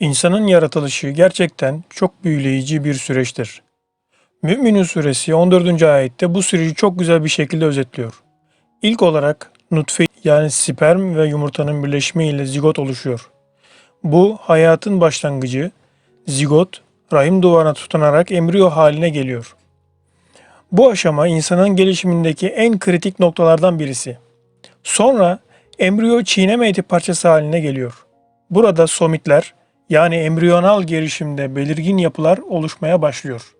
İnsanın yaratılışı gerçekten çok büyüleyici bir süreçtir. Mü'minun suresi 14. ayette bu süreci çok güzel bir şekilde özetliyor. İlk olarak nutfe yani sperm ve yumurtanın birleşimi ile zigot oluşuyor. Bu hayatın başlangıcı, zigot rahim duvarına tutunarak embriyo haline geliyor. Bu aşama insanın gelişimindeki en kritik noktalardan birisi. Sonra embriyo çiğneme eti parçası haline geliyor. Burada somitler yani embriyonal gelişimde belirgin yapılar oluşmaya başlıyor.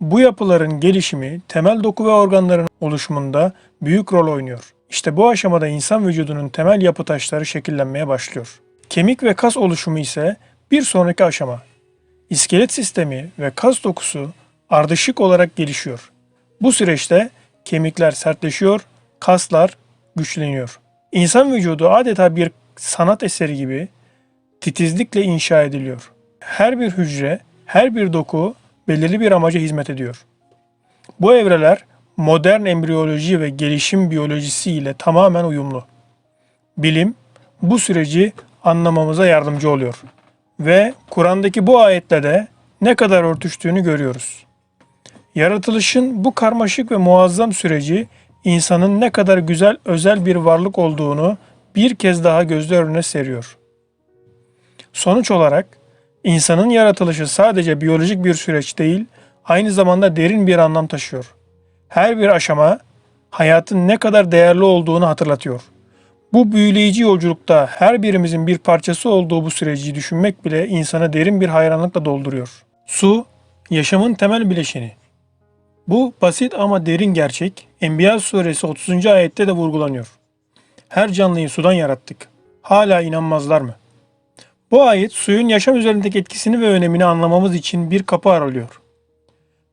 Bu yapıların gelişimi temel doku ve organların oluşumunda büyük rol oynuyor. İşte bu aşamada insan vücudunun temel yapı taşları şekillenmeye başlıyor. Kemik ve kas oluşumu ise bir sonraki aşama. İskelet sistemi ve kas dokusu ardışık olarak gelişiyor. Bu süreçte kemikler sertleşiyor, kaslar güçleniyor. İnsan vücudu adeta bir sanat eseri gibi titizlikle inşa ediliyor. Her bir hücre, her bir doku belirli bir amaca hizmet ediyor. Bu evreler modern embriyoloji ve gelişim biyolojisi ile tamamen uyumlu. Bilim bu süreci anlamamıza yardımcı oluyor. Ve Kur'an'daki bu ayetle de ne kadar örtüştüğünü görüyoruz. Yaratılışın bu karmaşık ve muazzam süreci insanın ne kadar güzel özel bir varlık olduğunu bir kez daha gözler önüne seriyor. Sonuç olarak insanın yaratılışı sadece biyolojik bir süreç değil, aynı zamanda derin bir anlam taşıyor. Her bir aşama hayatın ne kadar değerli olduğunu hatırlatıyor. Bu büyüleyici yolculukta her birimizin bir parçası olduğu bu süreci düşünmek bile insanı derin bir hayranlıkla dolduruyor. Su, yaşamın temel bileşeni. Bu basit ama derin gerçek Enbiya suresi 30. ayette de vurgulanıyor. Her canlıyı sudan yarattık. Hala inanmazlar mı? Bu ayet suyun yaşam üzerindeki etkisini ve önemini anlamamız için bir kapı aralıyor.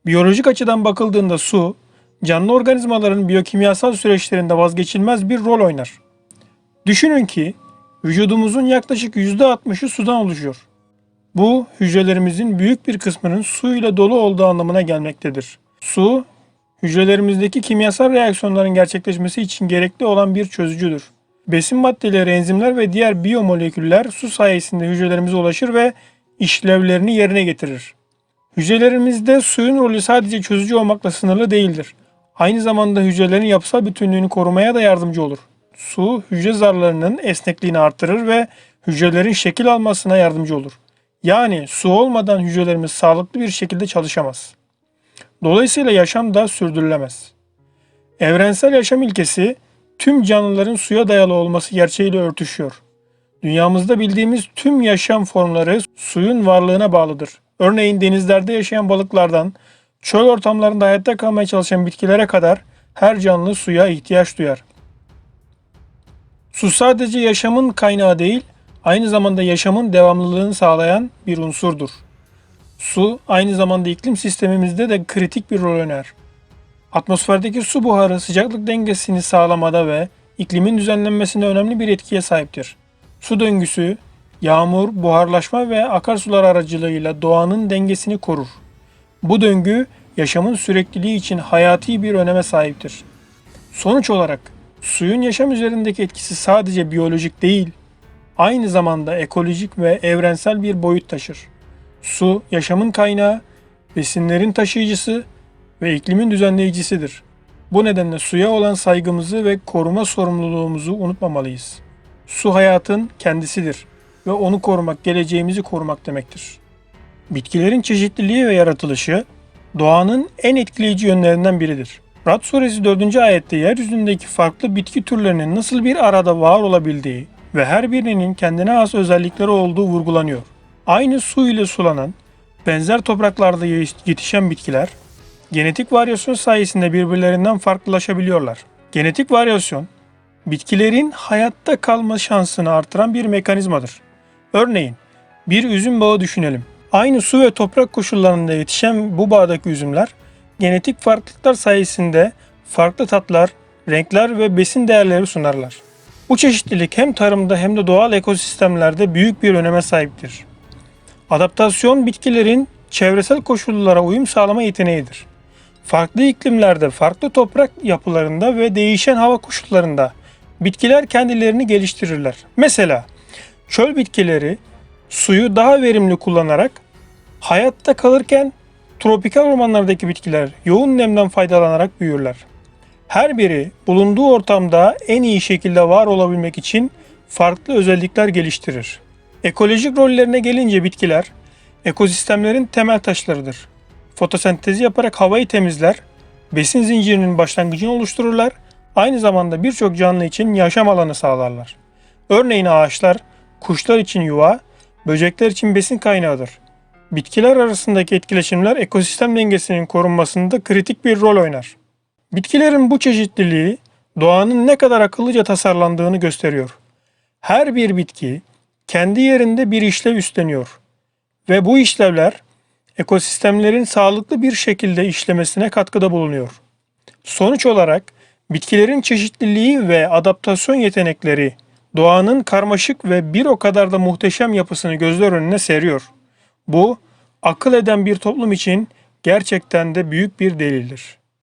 Biyolojik açıdan bakıldığında su, canlı organizmaların biyokimyasal süreçlerinde vazgeçilmez bir rol oynar. Düşünün ki vücudumuzun yaklaşık %60'ı sudan oluşuyor. Bu hücrelerimizin büyük bir kısmının su ile dolu olduğu anlamına gelmektedir. Su, hücrelerimizdeki kimyasal reaksiyonların gerçekleşmesi için gerekli olan bir çözücüdür. Besin maddeleri, enzimler ve diğer biyomoleküller su sayesinde hücrelerimize ulaşır ve işlevlerini yerine getirir. Hücrelerimizde suyun rolü sadece çözücü olmakla sınırlı değildir. Aynı zamanda hücrelerin yapısal bütünlüğünü korumaya da yardımcı olur. Su, hücre zarlarının esnekliğini artırır ve hücrelerin şekil almasına yardımcı olur. Yani su olmadan hücrelerimiz sağlıklı bir şekilde çalışamaz. Dolayısıyla yaşam da sürdürülemez. Evrensel yaşam ilkesi tüm canlıların suya dayalı olması gerçeğiyle örtüşüyor. Dünyamızda bildiğimiz tüm yaşam formları suyun varlığına bağlıdır. Örneğin denizlerde yaşayan balıklardan, çöl ortamlarında hayatta kalmaya çalışan bitkilere kadar her canlı suya ihtiyaç duyar. Su sadece yaşamın kaynağı değil, aynı zamanda yaşamın devamlılığını sağlayan bir unsurdur. Su aynı zamanda iklim sistemimizde de kritik bir rol oynar. Atmosferdeki su buharı sıcaklık dengesini sağlamada ve iklimin düzenlenmesinde önemli bir etkiye sahiptir. Su döngüsü, yağmur, buharlaşma ve akarsular aracılığıyla doğanın dengesini korur. Bu döngü yaşamın sürekliliği için hayati bir öneme sahiptir. Sonuç olarak suyun yaşam üzerindeki etkisi sadece biyolojik değil, aynı zamanda ekolojik ve evrensel bir boyut taşır. Su yaşamın kaynağı, besinlerin taşıyıcısı ve iklimin düzenleyicisidir. Bu nedenle suya olan saygımızı ve koruma sorumluluğumuzu unutmamalıyız. Su hayatın kendisidir ve onu korumak geleceğimizi korumak demektir. Bitkilerin çeşitliliği ve yaratılışı doğanın en etkileyici yönlerinden biridir. Rad suresi 4. ayette yeryüzündeki farklı bitki türlerinin nasıl bir arada var olabildiği ve her birinin kendine has özellikleri olduğu vurgulanıyor. Aynı su ile sulanan, benzer topraklarda yetişen bitkiler genetik varyasyon sayesinde birbirlerinden farklılaşabiliyorlar. Genetik varyasyon, bitkilerin hayatta kalma şansını artıran bir mekanizmadır. Örneğin, bir üzüm bağı düşünelim. Aynı su ve toprak koşullarında yetişen bu bağdaki üzümler, genetik farklılıklar sayesinde farklı tatlar, renkler ve besin değerleri sunarlar. Bu çeşitlilik hem tarımda hem de doğal ekosistemlerde büyük bir öneme sahiptir. Adaptasyon bitkilerin çevresel koşullara uyum sağlama yeteneğidir. Farklı iklimlerde, farklı toprak yapılarında ve değişen hava koşullarında bitkiler kendilerini geliştirirler. Mesela çöl bitkileri suyu daha verimli kullanarak hayatta kalırken tropikal ormanlardaki bitkiler yoğun nemden faydalanarak büyürler. Her biri bulunduğu ortamda en iyi şekilde var olabilmek için farklı özellikler geliştirir. Ekolojik rollerine gelince bitkiler ekosistemlerin temel taşlarıdır. Fotosentezi yaparak havayı temizler, besin zincirinin başlangıcını oluştururlar, aynı zamanda birçok canlı için yaşam alanı sağlarlar. Örneğin ağaçlar, kuşlar için yuva, böcekler için besin kaynağıdır. Bitkiler arasındaki etkileşimler ekosistem dengesinin korunmasında kritik bir rol oynar. Bitkilerin bu çeşitliliği doğanın ne kadar akıllıca tasarlandığını gösteriyor. Her bir bitki kendi yerinde bir işlev üstleniyor ve bu işlevler ekosistemlerin sağlıklı bir şekilde işlemesine katkıda bulunuyor. Sonuç olarak bitkilerin çeşitliliği ve adaptasyon yetenekleri doğanın karmaşık ve bir o kadar da muhteşem yapısını gözler önüne seriyor. Bu akıl eden bir toplum için gerçekten de büyük bir delildir.